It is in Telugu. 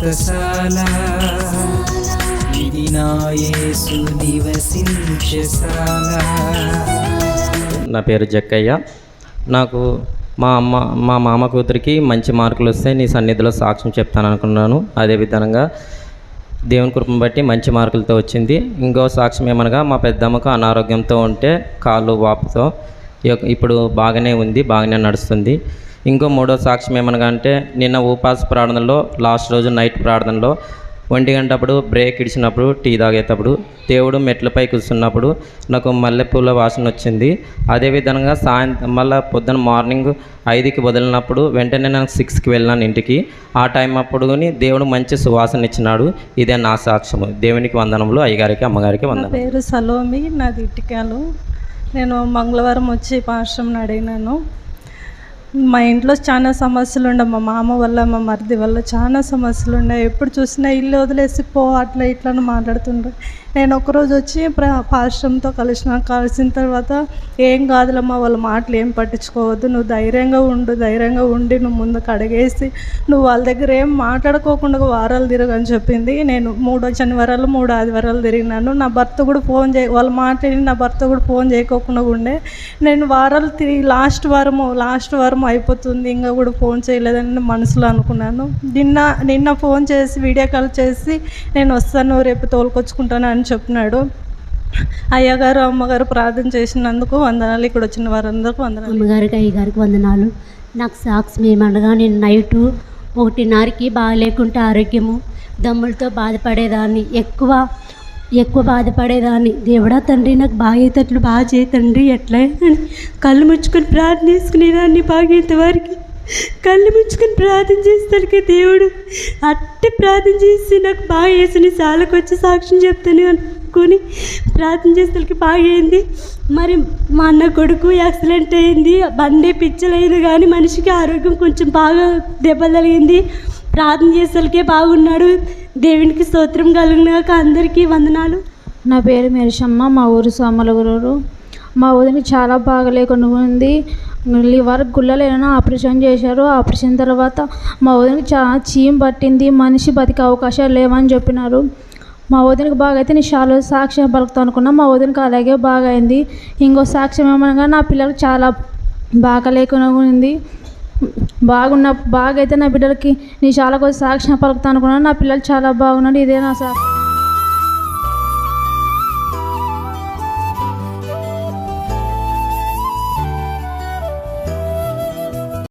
వ్రతశాల ఇది నా నివసించశాల నా పేరు జక్కయ్య. నాకు మా అమ్మ మా మామ కూతురికి మంచి మార్కులు వస్తే నీ సన్నిధిలో సాక్ష్యం చెప్తాను అనుకున్నాను అదేవిధంగా దేవుని కృపను బట్టి మంచి మార్కులతో వచ్చింది. ఇంకో సాక్ష్యం ఏమనగా మా పెద్దమ్మకు అనారోగ్యంతో ఉంటే కాళ్ళు వాపుతో ఇప్పుడు బాగానే ఉంది బాగానే నడుస్తుంది. ఇంకో మూడో సాక్ష్యం ఏమనగా అంటే నిన్న ఉపాస ప్రార్థనలో లాస్ట్ రోజు నైట్ ప్రార్థనలో ఒంటి గంటప్పుడు బ్రేక్ ఇడిచినప్పుడు టీ తాగేటప్పుడు దేవుడు మెట్లపై కూర్చున్నప్పుడు నాకు మల్లెపూల వాసన వచ్చింది. అదేవిధంగా సాయంత్రం మళ్ళీ పొద్దున మార్నింగ్ ఐదుకి వదిలినప్పుడు వెంటనే నేను సిక్స్కి వెళ్ళాను ఇంటికి. ఆ టైం అప్పుడు దేవుడు మంచి సువాసన ఇచ్చినాడు. ఇదే నా సాక్ష్యము. దేవునికి వందనములు అయ్యగారికి అమ్మగారికి నా వందనములు. పేరు సలోమి నాది ఇటికాలు. నేను మంగళవారం వచ్చి పాశ్రం అడిగినాను. మా ఇంట్లో చాలా సమస్యలు ఉండే మా మామ వల్ల మా మరిది వల్ల చాలా సమస్యలు ఉన్నాయి ఎప్పుడు చూసినా ఇల్లు వదిలేసి పో అట్లా ఇట్లా అని మాట్లాడుతుండ్రు. నేను ఒకరోజు వచ్చి ప్ర పాశ్రంతో కలిసిన కలిసిన తర్వాత ఏం కాదులమ్మా వాళ్ళ మాటలు ఏం పట్టించుకోవద్దు. నువ్వు ధైర్యంగా ఉండు ధైర్యంగా ఉండి నువ్వు ముందుకు అడిగేసి నువ్వు వాళ్ళ దగ్గర ఏం మాట్లాడుకోకుండా వారాలు తిరగని చెప్పింది. నేను మూడో శనివారాలు మూడు ఆదివారాలు తిరిగినాను. నా భర్త కూడా ఫోన్ చేయ వాళ్ళ మాట్లాడి నా భర్త కూడా ఫోన్ చేయకోకుండా ఉండే. నేను వారాలు తిరిగి లాస్ట్ వారము లాస్ట్ వారము అయిపోతుంది ఇంకా కూడా ఫోన్ చేయలేదని మనసులో అనుకున్నాను. నిన్న నిన్న ఫోన్ చేసి వీడియో కాల్ చేసి నేను వస్తాను రేపు తోలుకొచ్చుకుంటాను అని చెప్పినాడు. అయ్యగారు అమ్మగారు ప్రార్థన చేసినందుకు వందనాలు. ఇక్కడ వచ్చిన వారందరికీ వందనాలు. అమ్మగారికి అయ్యగారికి వందనాలు. నాకు సాక్స్ ఏమనగా నేను నైటు ఒకటిన్నరకి బాగాలేకుంటే ఆరోగ్యము దమ్ములతో బాధపడేదాన్ని. ఎక్కువ ఎక్కువ బాధపడేదాన్ని. దేవుడా తండ్రి నాకు బాగేటట్లు బాగా చేయి తండ్రి ఎట్లా? కళ్ళు ముచ్చుకొని ప్రార్థన చేసుకునేదాన్ని బాగేంత కళ్ళు ముచ్చుకొని ప్రార్థన చేస్తానికి దేవుడు అట్టే ప్రార్థన చేసి నాకు బాగా వేసిన చాలకు వచ్చి సాక్ష్యం చెప్తాను అనుకొని ప్రార్థన చేస్తానికి బాగా అయింది మరి మా అన్న కొడుకు యాక్సిడెంట్ అయింది. బండి పిచ్చలైంది కానీ మనిషికి ఆరోగ్యం కొంచెం బాగా దెబ్బ తగిలింది. ప్రార్థన చేసేసరికే బాగున్నాడు. దేవునికి స్తోత్రం కలిగినాక అందరికీ వందనాలు. నా పేరు మెరిషమ్మ మా ఊరు సోమలగురు మా ఊరిని చాలా బాగలేకుండా ఉంది. లివర్ గుళ్ళలేనా ఆపరేషన్ చేశారు ఆపరేషన్ తర్వాత మా వదినకి చాలా చీమ్ పట్టింది. మనిషి బతికే అవకాశాలు లేవని చెప్పినారు. మా వదినకి బాగా అయితే నేను చాలా సాక్ష్యం పలుకుతాను అనుకున్నా. మా వదినకి అలాగే బాగా అయింది. ఇంకో సాక్ష్యం ఏమనగా నా పిల్లలకు చాలా బాగా లేకుండా ఉంది. బాగున్న బాగా అయితే నా బిడ్డలకి నేను చాలా కొంచెం సాక్ష్యం పలుకుతాను అనుకున్నాను. నా పిల్లలు చాలా బాగున్నాడు. ఇదే నా సార్